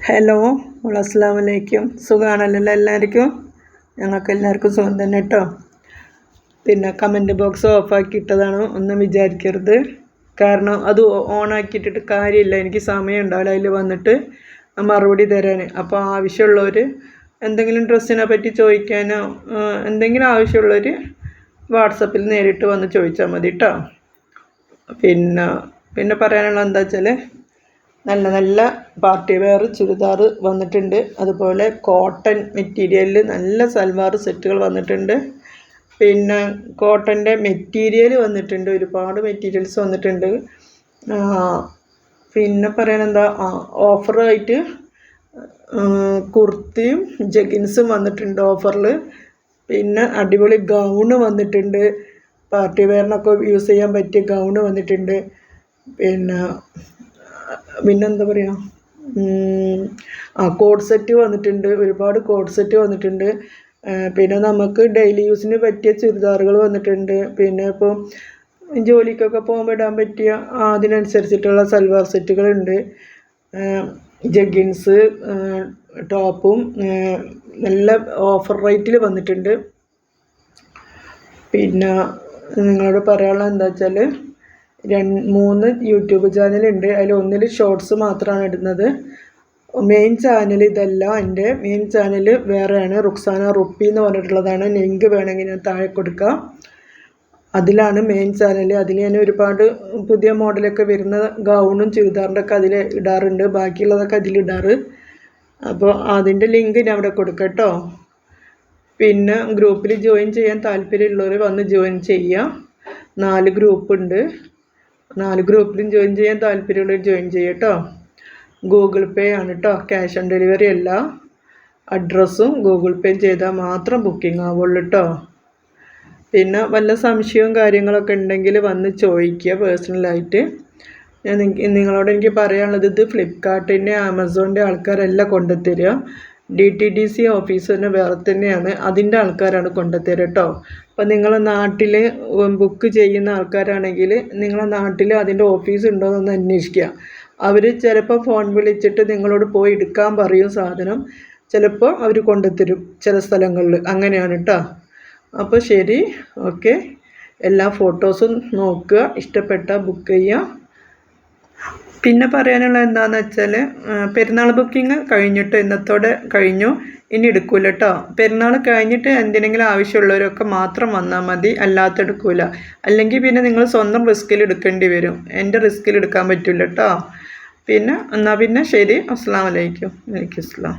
Hello അസ്സാം വലൈക്കും സുഖമാണല്ലോ എല്ലാവർക്കും? ഞങ്ങൾക്ക് എല്ലാവർക്കും സുഖം തന്നെ കേട്ടോ പിന്നെ കമന്റ് ബോക്സ് ഓഫാക്കിയിട്ടതാണ് ഒന്നും വിചാരിക്കരുത്. കാരണം അത് ഓണാക്കിയിട്ടിട്ട് കാര്യമില്ല. എനിക്ക് സമയം ഉണ്ടാവില്ല അതിൽ വന്നിട്ട് മറുപടി തരാൻ അപ്പോൾ ആവശ്യമുള്ളവർ എന്തെങ്കിലും ഡ്രസ്സിനെ പറ്റി ചോദിക്കാനോ എന്തെങ്കിലും ആവശ്യമുള്ളവർ വാട്സപ്പിൽ നേരിട്ട് വന്ന് ചോദിച്ചാൽ മതി കേട്ടോ പിന്നെ പിന്നെ പറയാനുള്ള എന്താ വെച്ചാൽ നല്ല നല്ല പാർട്ടി വെയർ ചുരിദാർ വന്നിട്ടുണ്ട്. അതുപോലെ കോട്ടൺ മെറ്റീരിയലിൽ നല്ല സൽവാർ സെറ്റുകൾ വന്നിട്ടുണ്ട്. പിന്നെ കോട്ടന്റെ മെറ്റീരിയൽ വന്നിട്ടുണ്ട്. ഒരുപാട് മെറ്റീരിയൽസ് വന്നിട്ടുണ്ട്. പിന്നെ പറയാനെന്താ ഓഫറായിട്ട് കുർത്തിയും ജഗിൻസും വന്നിട്ടുണ്ട് ഓഫറിൽ പിന്നെ അടിപൊളി ഗൗണ് വന്നിട്ടുണ്ട്. പാർട്ടി വെയറിനൊക്കെ യൂസ് ചെയ്യാൻ പറ്റിയ ഗൗണ് വന്നിട്ടുണ്ട്. പിന്നെ പിന്നെന്താ പറയുക ആ കോഡ് സെറ്റ് വന്നിട്ടുണ്ട്. ഒരുപാട് കോഡ് സെറ്റ് വന്നിട്ടുണ്ട്. പിന്നെ നമുക്ക് ഡെയിലി യൂസിന് പറ്റിയ ചുരിദാറുകൾ വന്നിട്ടുണ്ട്. പിന്നെ ഇപ്പോൾ ജോലിക്കൊക്കെ പോകുമ്പോൾ ഇടാൻ പറ്റിയ അതിനനുസരിച്ചിട്ടുള്ള സൽവാർ സെറ്റുകളുണ്ട് ജഗിൻസ് ടോപ്പും നല്ല ഓഫർ റേറ്റിൽ വന്നിട്ടുണ്ട്. പിന്നെ നിങ്ങളോട് പറയാനുള്ളത് എന്താ വെച്ചാൽ മൂന്ന് യൂട്യൂബ് ചാനലുണ്ട് അതിൽ ഒന്നിൽ ഷോർട്സ് മാത്രമാണ് ഇടുന്നത്. മെയിൻ ചാനൽ ഇതല്ല. എന്റെ മെയിൻ ചാനൽ വേറെയാണ്. റുക്സാന റുപ്പി എന്ന് പറഞ്ഞിട്ടുള്ളതാണ്. ലിങ്ക് വേണമെങ്കിൽ ഞാൻ താഴെ കൊടുക്കാം. അതിലാണ് മെയിൻ ചാനൽ അതിൽ ഞാൻ ഒരുപാട് പുതിയ മോഡലൊക്കെ വരുന്ന ഗൗണും ചുരിദാറിന്റെ ഒക്കെ അതിൽ ഇടാറുണ്ട്. ബാക്കിയുള്ളതൊക്കെ അതിൽ അപ്പോൾ അതിന്റെ ലിങ്ക് ഞാൻ അവിടെ കൊടുക്കാം കേട്ടോ. പിന്നെ ഗ്രൂപ്പിൽ ജോയിൻ ചെയ്യാൻ താല്പര്യമുള്ളവർ വന്ന് ജോയിൻ ചെയ്യുക നാല് ഗ്രൂപ്പ് ഉണ്ട്. നാല് ഗ്രൂപ്പിലും ജോയിൻ ചെയ്യാൻ താല്പര്യമുള്ളവർ ജോയിൻ ചെയ്യുക കേട്ടോ ഗൂഗിൾ പേ ആണ് കേട്ടോ ക്യാഷ് ഓൺ ഡെലിവറി അല്ല. അഡ്രസ്സും ഗൂഗിൾ പേ ചെയ്താൽ മാത്രം ബുക്കിംഗ് ആവുള്ളൂ കേട്ടോ പിന്നെ വല്ല സംശയവും കാര്യങ്ങളൊക്കെ ഉണ്ടെങ്കിൽ വന്ന് ചോദിക്കുക പേഴ്സണലായിട്ട് ഞാൻ നിങ്ങളോട് എനിക്ക് പറയാനുള്ളത് ഇത് ഫ്ലിപ്കാർട്ടിന്റെ ആമസോണിന്റെ ആൾക്കാരല്ല കൊണ്ടുത്തരിക ഡി ടി ഡി സി ഓഫീസിന് വേറെ തന്നെയാണ് അതിന്റെ ആൾക്കാരാണ് കൊണ്ടുത്തരിക കേട്ടോ. അപ്പോൾ നിങ്ങൾ നാട്ടിൽ ബുക്ക് ചെയ്യുന്ന ആൾക്കാരാണെങ്കിൽ നിങ്ങളെ നാട്ടിൽ അതിന്റെ ഓഫീസ് ഉണ്ടോ എന്ന് അന്വേഷിക്കുക. അവർ ചിലപ്പോൾ ഫോൺ വിളിച്ചിട്ട് നിങ്ങളോട് പോയി എടുക്കാൻ പറയും സാധനം. ചിലപ്പോൾ അവർ കൊണ്ടുത്തരും ചില സ്ഥലങ്ങളിൽ. അങ്ങനെയാണ് കേട്ടോ. അപ്പോൾ ശരി ഓക്കെ. എല്ലാ ഫോട്ടോസും നോക്കുക. ഇഷ്ടപ്പെട്ട ബുക്ക് ചെയ്യുക. പിന്നെ പറയാനുള്ളത് എന്താണെന്ന് വെച്ചാൽ പെരുന്നാൾ ബുക്കിംഗ് കഴിഞ്ഞിട്ട് ഇന്നത്തോടെ കഴിഞ്ഞു. ഇനി എടുക്കൂല കേട്ടോ പെരുന്നാൾ കഴിഞ്ഞിട്ട് എന്തിനെങ്കിലും ആവശ്യമുള്ളവരൊക്കെ മാത്രം വന്നാൽ മതി അല്ലാത്ത എടുക്കൂല. അല്ലെങ്കിൽ പിന്നെ നിങ്ങൾ സ്വന്തം റിസ്കിൽ എടുക്കേണ്ടി വരും. എന്റെ റിസ്കിൽ എടുക്കാൻ പറ്റില്ല കേട്ടോ പിന്നെ എന്നാൽ പിന്നെ ശരി. അസ്സാം വലൈക്കും വലൈക്കും അസ്സാം